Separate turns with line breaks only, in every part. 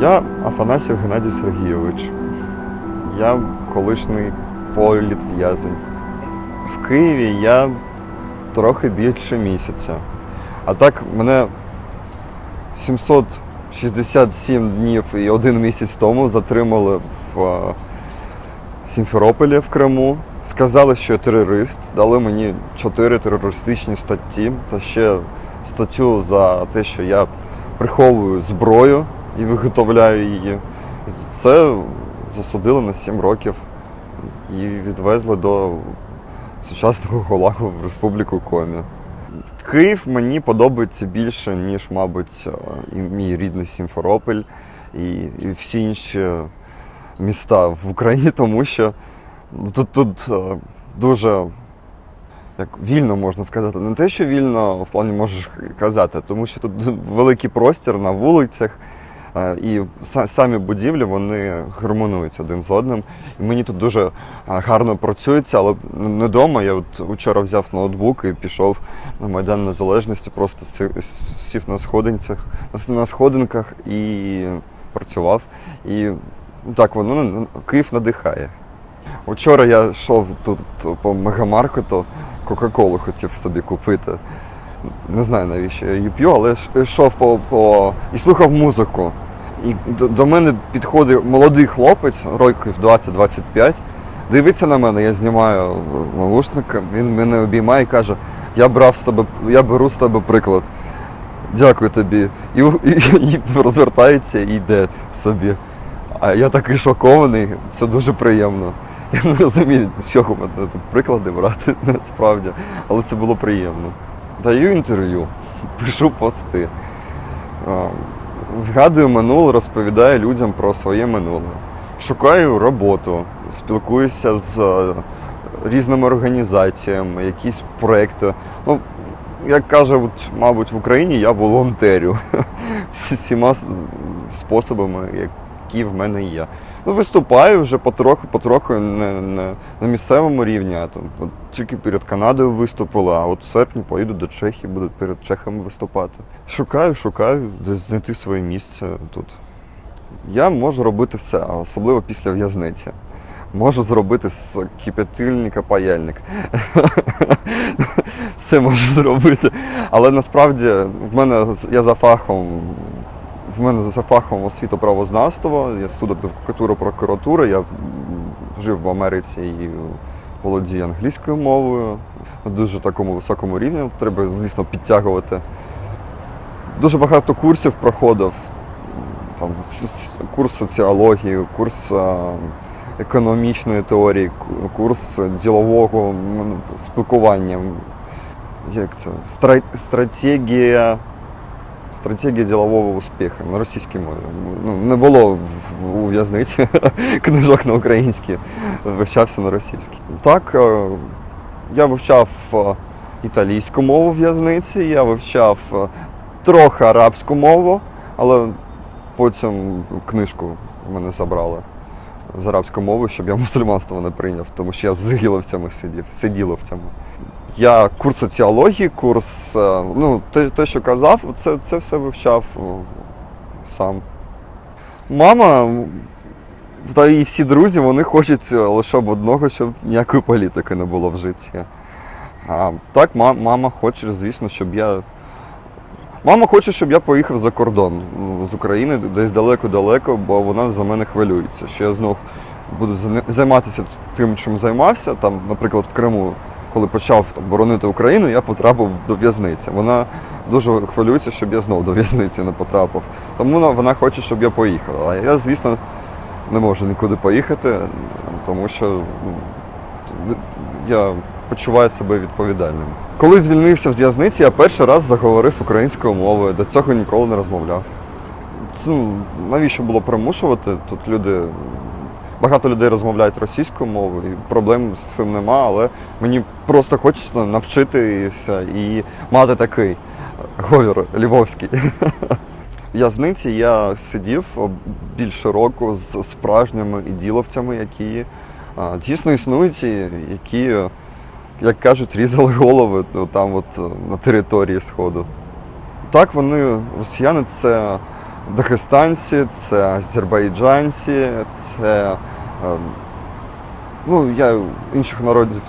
Я Афанасів Геннадій Сергійович. Я колишній політв'язень. В Києві я трохи більше місяця. А так мене 767 днів і один місяць тому затримали в е, Сімферополі в Криму. Сказали, що я терорист, дали мені чотири терористичні статті та ще статтю за те, що я приховую зброю і виготовляю її. І Це засудили на 7 років і відвезли до сучасного Голагу в Республіку Комі. Київ мені подобається більше, ніж, мабуть, е, і мій рідний Сімферополь і, і всі інші міста в Україні, тому що тут, тут е, дуже як вільно можна сказати. Не те, що вільно в плані можеш казати, тому що тут великий простір на вулицях. Е, І самі будівлі вони гармонують один з одним. І мені тут дуже е, гарно працюється, але не вдома. Я от вчора взяв ноутбук і пішов на Майдан Незалежності, просто сів на сходинцях, на сходинках і працював. І так воно ну, Київ надихає. Вчора я йшов тут по мегамаркету, Кока-Колу хотів собі купити. Не знаю навіщо я її п'ю, але йшов по, по... і слухав музику. І до, до мене підходить молодий хлопець, років 20-25, дивиться на мене, я знімаю навушника, він мене обіймає і каже: Я брав з тебе, я беру з тебе приклад. Дякую тобі. І, і, і розвертається і йде собі. А я такий шокований, це дуже приємно. Я не розумію, з чого мене тут приклади брати насправді, але це було приємно. Даю інтерв'ю, пишу пости, згадую минуле, розповідаю людям про своє минуле. Шукаю роботу, спілкуюся з е, різними організаціями, якісь проекти. Ну, як кажуть, мабуть, в Україні я волонтерю всі- всіма способами, які в мене є. Ну, виступаю вже потроху, потроху не, не на місцевому рівні. А там, от, тільки перед Канадою виступила, а от в серпні поїду до Чехії, буду перед чехами виступати. Шукаю, шукаю, де знайти своє місце тут. Я можу робити все, особливо після в'язниці. Можу зробити з кипятильника паяльник. Все можу зробити. Але насправді в мене я за фахом в мене за фахом освіта правознавства, я суд адвокатура прокуратури, я жив в Америці і володію англійською мовою на дуже такому високому рівні. Треба, звісно, підтягувати. Дуже багато курсів проходив. Там, курс соціології, курс економічної теорії, курс ділового спілкування. Як це? Стратегія Стратегія ділового успіху на російській мові. Ну, не було у в'язниці книжок на українській, вивчався на російській. Так, е, я вивчав е, італійську мову в в'язниці, я вивчав е, трохи арабську мову, але потім книжку мене забрали з арабської мови, щоб я мусульманство не прийняв, тому що я з ігіловцями сидів, сиділовцями. Я курс соціології, курс, е, ну, те, те, що казав, це, це все вивчав е, сам. Мама та і всі друзі вони хочуть е, лише б одного, щоб ніякої політики не було в житті. А, так, ма- мама хоче, звісно, щоб я. Мама хоче, щоб я поїхав за кордон з України десь далеко-далеко, бо вона за мене хвилюється, що я знов буду займатися тим, чим займався. Там, наприклад, в Криму, коли почав там, боронити Україну, я потрапив до в'язниці. Вона дуже хвилюється, щоб я знов до в'язниці не потрапив. Тому вона, вона хоче, щоб я поїхав. А я, звісно, не можу нікуди поїхати, тому що ну, я почуваю себе відповідальним. Коли звільнився з в'язниці, я перший раз заговорив українською мовою. До цього ніколи не розмовляв. Це, ну, навіщо було примушувати? Тут люди. Багато людей розмовляють російською мовою, і проблем з цим нема, але мені просто хочеться навчитися і мати такий говор львовський. В'язниці я сидів більше року з справжніми іділовцями, які дійсно існують, які, як кажуть, різали голови там, от, на території Сходу. Так, вони, росіяни, це дагестанці, це азербайджанці, це ем, ну, я інших народів,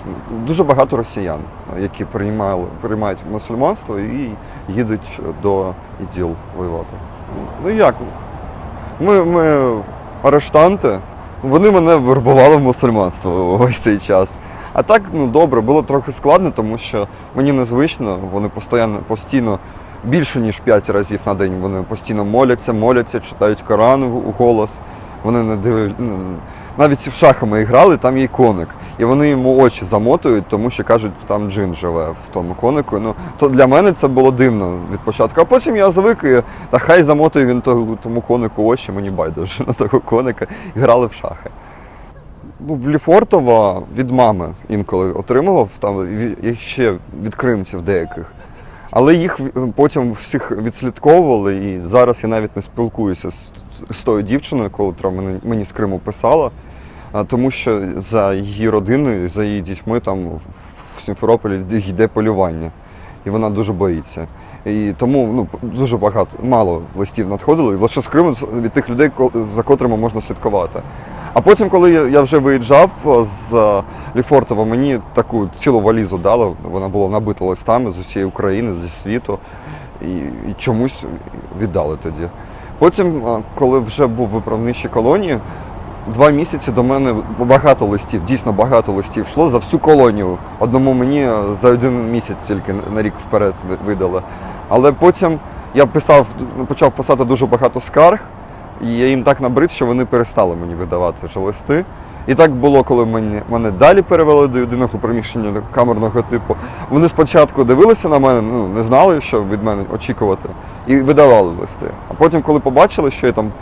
дуже багато росіян, які приймали, приймають мусульманство і їдуть до іділ воювати. Ну як? Ми, ми арештанти, вони мене вербували в мусульманство ось цей час. А так, ну добре, було трохи складно, тому що мені незвично, вони постійно, постійно більше ніж 5 разів на день вони постійно моляться, моляться, читають Коран у голос. Вони не дивлять. ну, Навіть в шахи ми грали, там є коник. І вони йому очі замотують, тому що кажуть, там джин живе в тому конику. Ну, то для мене це було дивно від початку. А потім я звик, і, та хай замотує він тому конику очі, мені байдуже на того коника і грали в шахи. Ну, в Ліфортово від мами інколи отримував, там ще від кримців деяких. Але їх потім всіх відслідковували, і зараз я навіть не спілкуюся з, з тою дівчиною, котра мені, з Криму писала, тому що за її родиною, за її дітьми там в Сімферополі йде полювання. І вона дуже боїться. І тому ну, дуже багато, мало листів надходило, і лише з Криму від тих людей, за котрими можна слідкувати. А потім, коли я, я вже виїжджав е, з е, Ліфортова, мені таку цілу валізу дали. Вона була набита листами з усієї України, зі світу. І, і чомусь віддали тоді. Потім, е, коли вже був виправничій колонії, два місяці до мене багато листів, дійсно багато листів йшло за всю колонію. Одному мені е, за один місяць тільки на рік вперед видали. Але потім я писав, почав писати дуже багато скарг. І я їм так набрид, що вони перестали мені видавати вже листи. І так було, коли мені, мене далі перевели до єдиного приміщення камерного типу. Вони спочатку дивилися на мене, ну не знали, що від мене очікувати, і видавали листи. А потім, коли побачили, що я там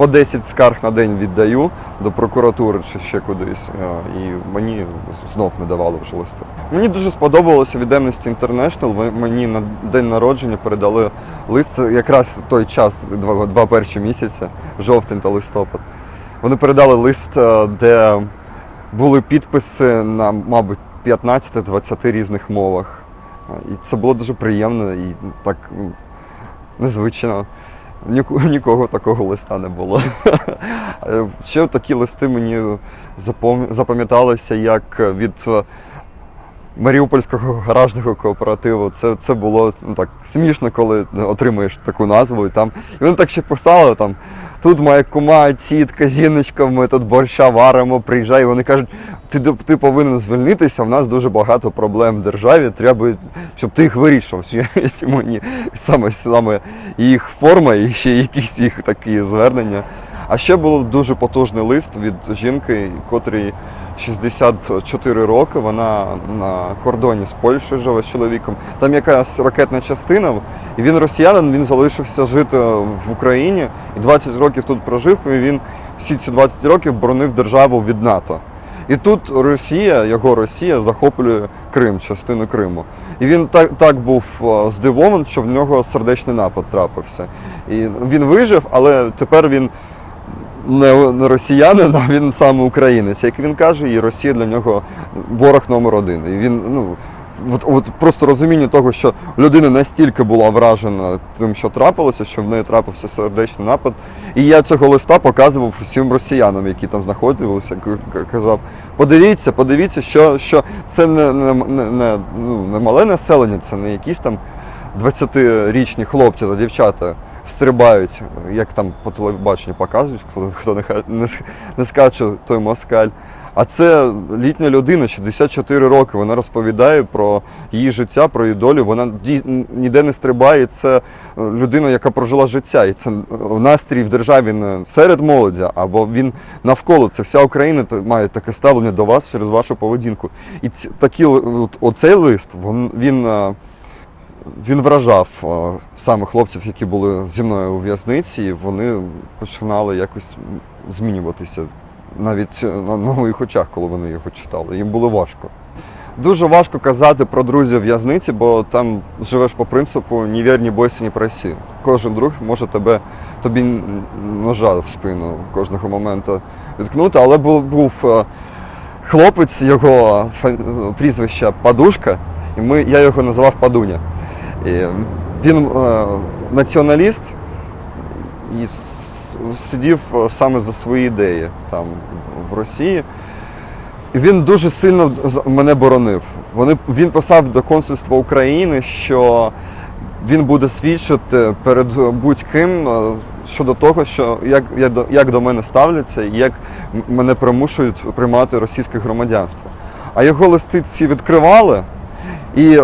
по 10 скарг на день віддаю до прокуратури чи ще кудись, е, і мені знов не давали вже листи. Мені дуже сподобалося від Amnesty International. Мені на день народження передали лист. Якраз той час, два, два перші місяці, жовтень та листопад. Вони передали лист, е, де були підписи на, мабуть, 15-20 різних мовах. Е, І це було дуже приємно і так незвично. Нікого такого листа не було. Ще такі листи мені запам- запам'яталися як від Маріупольського гаражного кооперативу. Це, це було ну, так смішно, коли отримуєш таку назву. І, там, і вони так ще писали там. Тут моя кума, тітка, жіночка, ми тут борща варимо, приїжджай. І вони кажуть, ти, ти повинен звільнитися, в нас дуже багато проблем в державі, треба, щоб ти їх вирішив. Саме, саме їх форма і ще якісь їх такі звернення. А ще був дуже потужний лист від жінки, котрій 64 роки. Вона на кордоні з Польщею живе з чоловіком. Там якась ракетна частина, і він росіянин, він залишився жити в Україні і 20 років тут прожив. І він всі ці 20 років боронив державу від НАТО. І тут Росія, його Росія, захоплює Крим, частину Криму. І він так, так був е, здивований, що в нього сердечний напад трапився. І він вижив, але тепер він не, росіянин, а він саме українець. Як він каже, і Росія для нього ворог номер один. І він, ну, от, от просто розуміння того, що людина настільки була вражена тим, що трапилося, що в неї трапився сердечний напад. І я цього листа показував всім росіянам, які там знаходилися. Казав, подивіться, подивіться, що, що це не, не, не, не, ну, не мале населення, це не якісь там 20-річні хлопці та дівчата стрибають, як там по телебаченню показують, хто, хто не, скаче той москаль. А це літня людина, 64 роки. Вона розповідає про її життя, про її долю. Вона ніде не стрибає. Це е, людина, яка прожила життя. І це настрій в державі не серед молоді, або він навколо. Це вся Україна має таке ставлення до вас через вашу поведінку. І ці, такі, оцей лист, він. він е, він вражав е, саме хлопців, які були зі мною у в'язниці, і вони починали якось змінюватися навіть на, на моїх очах, коли вони його читали. Їм було важко. Дуже важко казати про друзів в'язниці, бо там живеш по принципу ні вір, ні бойся, ні проси. Кожен друг може тебе тобі ножа в спину кожного моменту відкнути, але був, був е, хлопець, його прізвище Падушка, і ми, я його називав Падуня. Він е, націоналіст, і сидів е, саме за свої ідеї там в Росії. Він дуже сильно мене боронив. Вони, він писав до консульства України, що він буде свідчити перед будь-ким е, щодо того, що як, як, до, як до мене ставляться і як мене примушують приймати російське громадянство. А його листи ці відкривали, і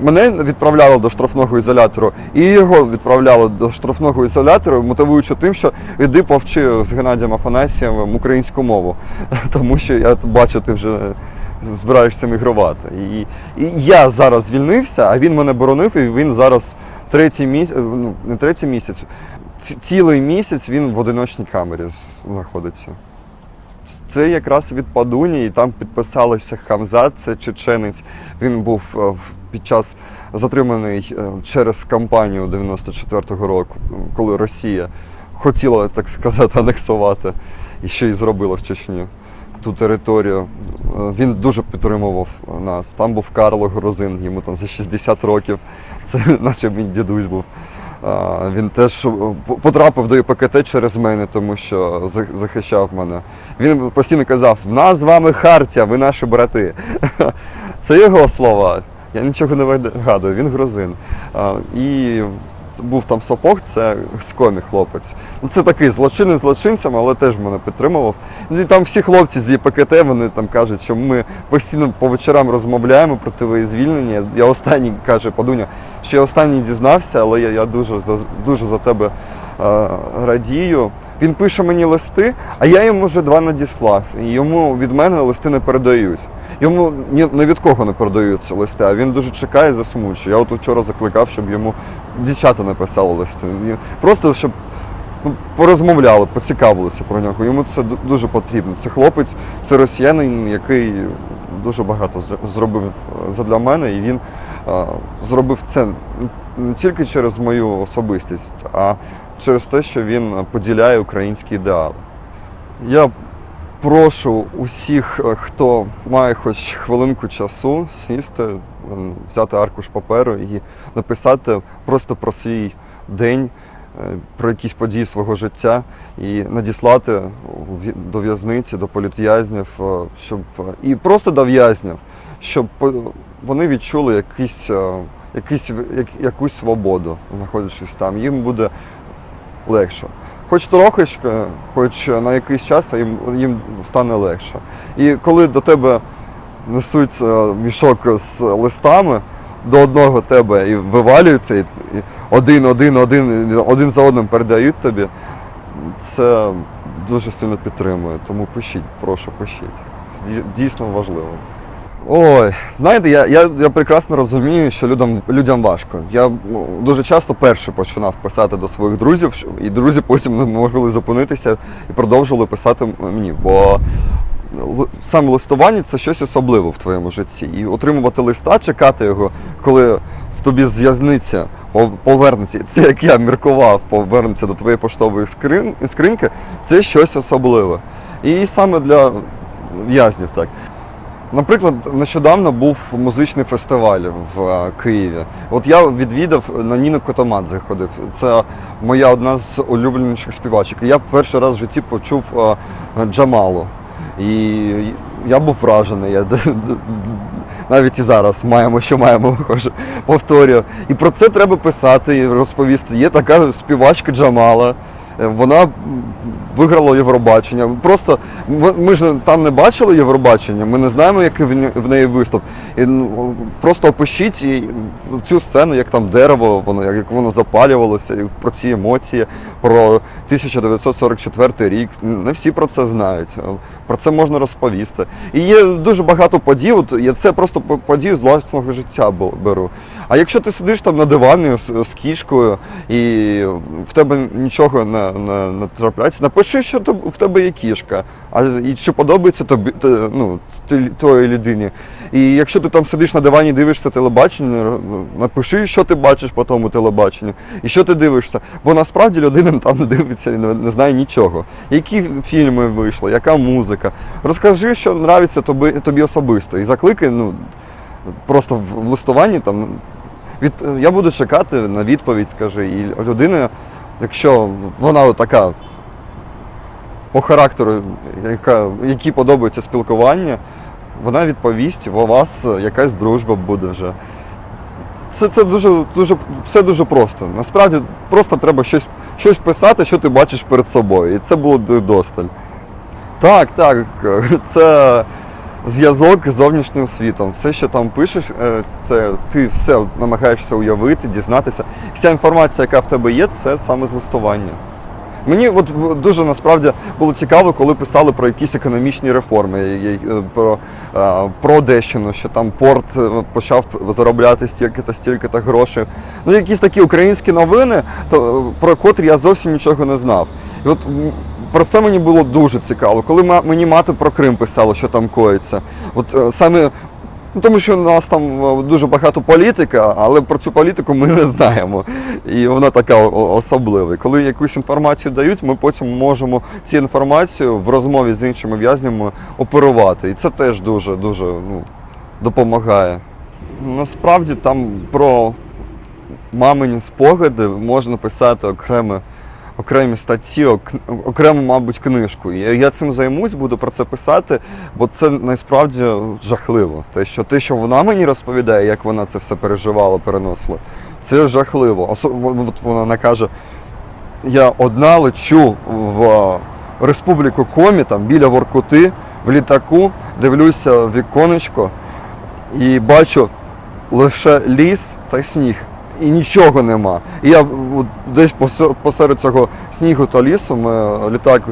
мене відправляли до штрафного ізолятору, і його відправляли до штрафного ізолятору, мотивуючи тим, що іди повчи з Геннадієм Афанасьєвим українську мову, тому що я бачу, ти вже збираєшся мігрувати. І, і я зараз звільнився, а він мене боронив, і він зараз третій місяць, ну не третій місяць, ці- цілий місяць він в одиночній камері знаходиться. Це якраз від Падуні, і там підписалися Хамзат, це чеченець. Він був е, в- під час затриманий е, через кампанію 94-го року, коли Росія хотіла, так сказати, анексувати і що і зробила в Чечні. Ту територію. Е, Він дуже підтримував нас. Там був Карло Грузин, йому там за 60 років. Це наче мій дідусь був. Він теж е, потрапив до ІПКТ через мене, тому що захищав мене. Він постійно казав: в нас з вами хартія, ви наші брати. Це його слова. Я нічого не вигадую, він грузин. І був там сапог, це скомі хлопець. Ну, Це такий злочинець злочинцем, але теж мене підтримував. Ну, І там всі хлопці з ЄПКТ, вони там кажуть, що ми постійно по вечорам розмовляємо про твоє звільнення. Я останній каже, Падуня, я останній дізнався, але я, я дуже, за, дуже за тебе е, радію. Він пише мені листи, а я йому вже два надіслав. І йому від мене листи не передають. Йому ні, ні від кого не передаються листи, а він дуже чекає, засмучує. Я от вчора закликав, щоб йому дівчата написали листи. Просто щоб ну, порозмовляли, поцікавилися про нього. Йому це дуже потрібно. Це хлопець, це росіянин, який дуже багато зробив е, задля мене, і він е, зробив це не тільки через мою особистість, а через те, що він поділяє українські ідеали. Я прошу усіх, е, хто має хоч хвилинку часу, сісти, взяти аркуш паперу і написати просто про свій день, про якісь події свого життя і надіслати до в'язниці, до політв'язнів, е, щоб і просто до в'язнів, щоб вони відчули якийсь, е, якийсь, як, якусь свободу, знаходячись там. Їм буде легше. Хоч трохи, хоч на якийсь час їм, їм стане легше. І коли до тебе несуть е, мішок з листами, до одного тебе і вивалюються, і, і один, один, один, один за одним передають тобі, це дуже сильно підтримує. Тому пишіть, прошу, пишіть. Це дійсно важливо. Ой, знаєте, я, я, я прекрасно розумію, що людям, людям важко. Я ну, дуже часто перший починав писати до своїх друзів, і друзі потім не могли зупинитися і продовжували писати мені. Бо саме листування це щось особливе в твоєму житті. І отримувати листа, чекати його, коли тобі з в'язниця пов- повернеться, це як я міркував, повернеться до твоєї поштової скрин, скриньки, це щось особливе. І саме для в'язнів так. Наприклад, нещодавно був музичний фестиваль в е, Києві. От я відвідав на Ніну Котомадзе ходив. Це моя одна з улюбленіших співачок. Я перший раз в житті почув е, Джамалу. І я був вражений. Я навіть і зараз маємо, що маємо, повторюю. І про це треба писати розповісти. Є така співачка Джамала. Е, Вона м, виграла Євробачення. Просто ми ж там не бачили Євробачення, ми не знаємо, який в не- в неї виступ. І, ну, просто опишіть цю сцену, як там дерево, воно, як- воно запалювалося, і про ці емоції, про 1944 рік. Не всі про це знають. Про це можна розповісти. І є дуже багато подій. От я це просто по- події з власного життя беру. А якщо ти сидиш там на дивані з, з кішкою і в тебе нічого не, не, не трапляється, напиши, що в тебе є кішка, а і чи подобається тобі ну, твоїй людині. І якщо ти там сидиш на дивані дивишся телебачення, напиши, що ти бачиш по тому телебаченню, і що ти дивишся. Бо насправді людина там не дивиться і не, не знає нічого. Які фільми вийшли, яка музика. Розкажи, що нравиться тобі, тобі особисто. І закликай, ну, просто в листуванні там. Від, я буду чекати на відповідь, скажи, і людина якщо вона така по характеру, яка, якій подобається спілкування, вона відповість, у вас якась дружба буде вже. Це, це дуже, дуже, все дуже просто. Насправді просто треба щось, щось писати, що ти бачиш перед собою. І це було досталь. Так, так. Це зв'язок з зовнішнім світом. Все, що там пишеш, е, те, ти все намагаєшся уявити, дізнатися. Вся інформація, яка в тебе є, це саме з листування. Мені от дуже насправді було цікаво, коли писали про якісь економічні реформи, е, про, е, про Одещину, що там порт е, почав заробляти стільки-то, стільки-то грошей. Ну, якісь такі українські новини, то, про котрі я зовсім нічого не знав. І от про це мені було дуже цікаво. Коли мені мати про Крим писала, що там коїться. От е, саме Ну, тому що у нас там е, дуже багато політика, але про цю політику ми не знаємо. І вона така особлива. Коли якусь інформацію дають, ми потім можемо цю інформацію в розмові з іншими в'язнями оперувати. І це теж дуже дуже ну, допомагає. Насправді там про мамині спогади можна писати окреме. Окремі статті, ок- окрему, мабуть, книжку. І я цим займусь, буду про це писати, бо це насправді жахливо. Те, що те, що вона мені розповідає, як вона це все переживала, переносила, це жахливо. Осо- от вона каже: я одна лечу в е, республіку Комі, там біля Воркути, в літаку, дивлюся в віконечко і бачу лише ліс та сніг. І нічого нема. І я десь посе- посеред цього снігу та лісу ми, літак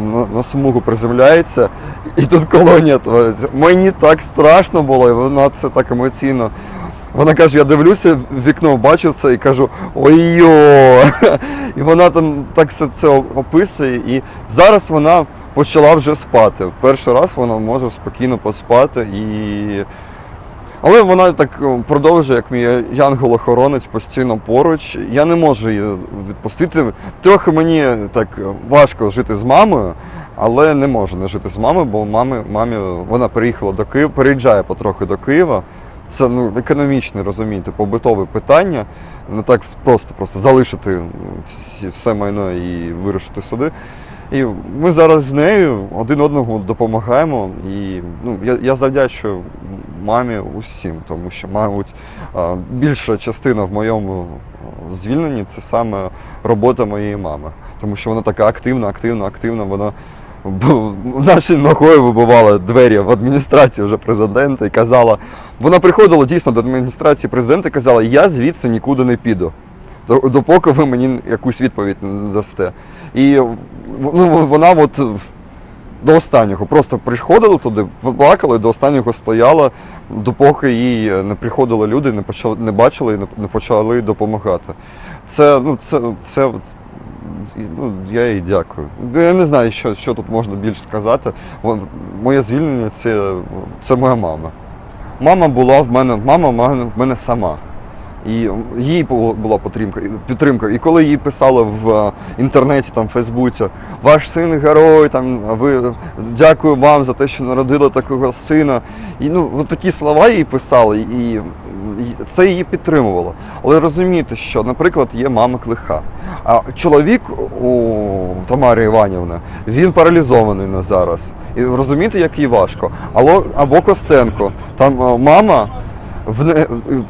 на, на смугу приземляється, і тут колонія твориться. Мені так страшно було, і вона це так емоційно. Вона каже, я дивлюся в вікно, бачу це і кажу ой-йо. І вона там так все це описує. І зараз вона почала вже спати. Перший раз вона може спокійно поспати і. Але вона так е, продовжує, як мій янгол-охоронець постійно поруч. Я не можу її відпустити. Трохи мені так важко жити з мамою, але не можу не жити з мамою, бо мамі, мамі вона переїхала до Києва, переїжджає потрохи до Києва. Це ну, економічне, розумієте, побутове питання. Не так просто, просто залишити всі, все майно і вирушити сюди. І ми зараз з нею один одному допомагаємо. І ну, я, я завдячую мамі усім, тому що, мабуть, більша частина в моєму звільненні це саме робота моєї мами. Тому що вона така активна, активна, активна. Вона нашою ногою вибивала двері в адміністрації вже президента і казала. Вона приходила дійсно до адміністрації президента і казала, я звідси нікуди не піду. До- Допоки ви мені якусь відповідь не дасте. І ну, вона от до останнього просто приходила туди, плакала, і до останнього стояла, допоки їй не приходили люди, не почали, не бачили і не, почали допомагати. Це, ну, це, це ну, я їй дякую. Я не знаю, що, що тут можна більше сказати. Моє звільнення це, це моя мама. Мама була в мене, мама в мене сама. І їй була підтримка, підтримка. І коли їй писали в е, інтернеті, там, в Фейсбуці, ваш син герой, там, ви дякую вам за те, що народили такого сина. І ну, такі слова їй писали, і, це її підтримувало. Але розумієте, що, наприклад, є мама клиха. А чоловік у Тамари Іванівни, він паралізований на зараз. І розумієте, як їй важко. Або Костенко, там е, мама в не-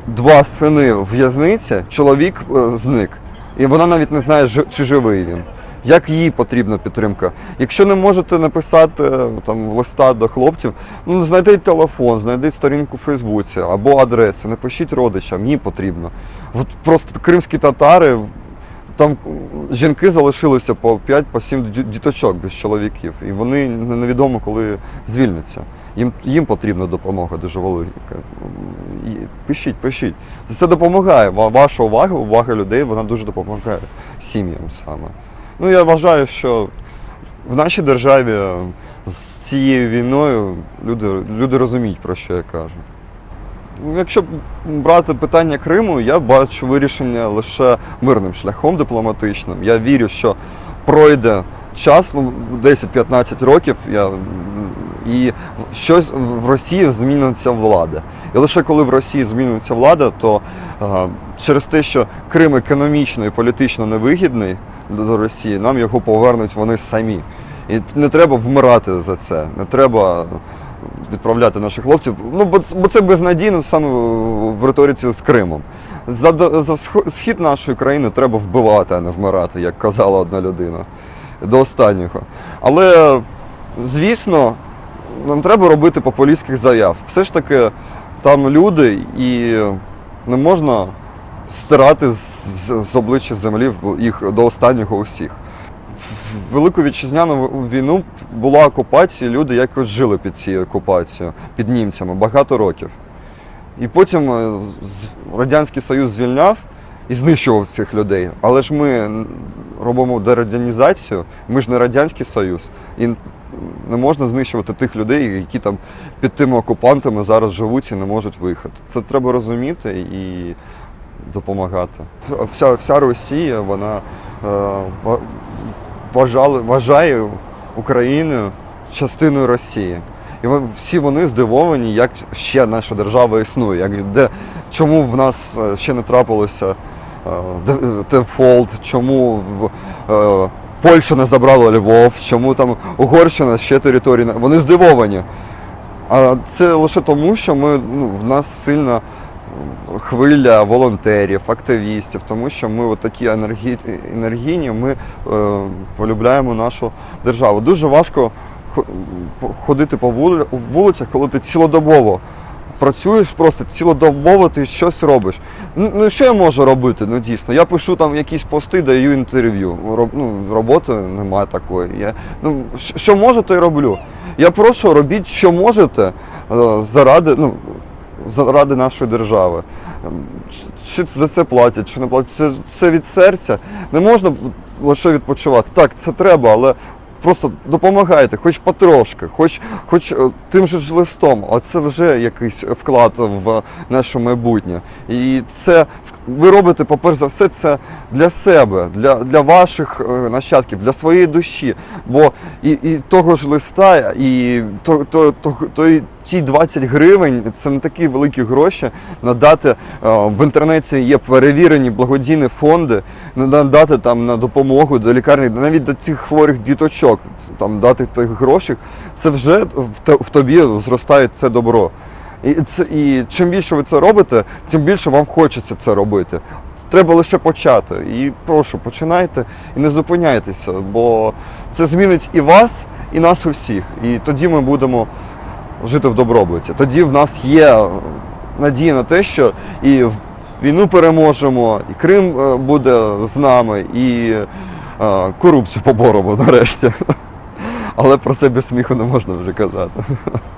два сини в в'язниці, чоловік е, зник. І вона навіть не знає, жи- чи живий він. Як їй потрібна підтримка? Якщо не можете написати е, там листа до хлопців, ну знайдіть телефон, знайдіть сторінку в Фейсбуці або адресу, напишіть родичам, їй потрібно. От просто кримські татари, там жінки залишилися по 5-7 по діточок без чоловіків, і вони невідомо, коли звільняться. Їм, їм потрібна допомога дуже велика. І пишіть, пишіть. Це допомагає. Ваша увага, увага людей, вона дуже допомагає сім'ям саме. Ну, я вважаю, що в нашій державі з цією війною люди, люди розуміють, про що я кажу. Якщо брати питання Криму, я бачу вирішення лише мирним шляхом дипломатичним. Я вірю, що пройде час, ну, 10-15 років, я І щось в Росії зміниться влада. І лише коли в Росії зміниться влада, то е, через те, що Крим економічно і політично невигідний до Росії, нам його повернуть вони самі. І не треба вмирати за це. Не треба відправляти наших хлопців. Ну, бо, бо це безнадійно саме в риториці з Кримом. За, за схід нашої країни треба вбивати, а не вмирати, як казала одна людина. До останнього. Але, звісно, нам треба робити популістських заяв. Все ж таки, там люди, і не можна стирати з, з обличчя землі їх до останнього усіх. Велику вітчизняну війну була окупація, люди якось жили під цією окупацією, під німцями багато років. І потім е, Радянський Союз звільняв і знищував цих людей. Але ж ми робимо дерадянізацію, ми ж не Радянський Союз. І не можна знищувати тих людей, які там під тими окупантами зараз живуть і не можуть виїхати. Це треба розуміти і допомагати. Вся, вся Росія, вона е, вважали, вважає Україну частиною Росії. І всі вони здивовані, як ще наша держава існує, як, де, чому в нас е, ще не трапилося е, дефолт, чому в, е, Польща не забрала Львов, чому там Угорщина ще території. Вони здивовані. А це лише тому, що ми, ну, в нас сильна хвиля волонтерів, активістів, тому що ми от такі енергі... енергійні, ми е, полюбляємо нашу державу. Дуже важко хо- ходити по вули- вулицях, коли ти цілодобово працюєш, просто цілодобово ти щось робиш. Ну, ну що я можу робити? Ну дійсно, я пишу там якісь пости, даю інтерв'ю. Роб- Ну, роботи немає такої. Я, ну, що можу, то й роблю. Я прошу, робіть, що можете е, заради, ну, заради нашої держави. Чи, чи за це платять, чи не платять. Це, це від серця. Не можна лише відпочивати. Так, це треба, але просто допомагайте, хоч потрошки, хоч, хоч е, тим же ж листом, а це вже якийсь вклад в наше майбутнє. І це ви робите, по-перше за все, це для себе, для, для ваших е, нащадків, для своєї душі. Бо і, і того ж листа, і то, то, то, то, ті 20 гривень це не такі великі гроші. Надати е, в інтернеті є перевірені благодійні фонди, надати там на допомогу до лікарні, навіть до цих хворих діточок, там дати тих грошей, це вже в, тобі зростає це добро. І, це, і чим більше ви це робите, тим більше вам хочеться це робити. Треба лише почати. І прошу, починайте і не зупиняйтеся, бо це змінить і вас, і нас усіх. І тоді ми будемо жити в добробуті. Тоді в нас є надія на те, що і війну переможемо, і Крим е, буде з нами, і е, корупцію поборемо нарешті. Але про це без сміху не можна вже казати.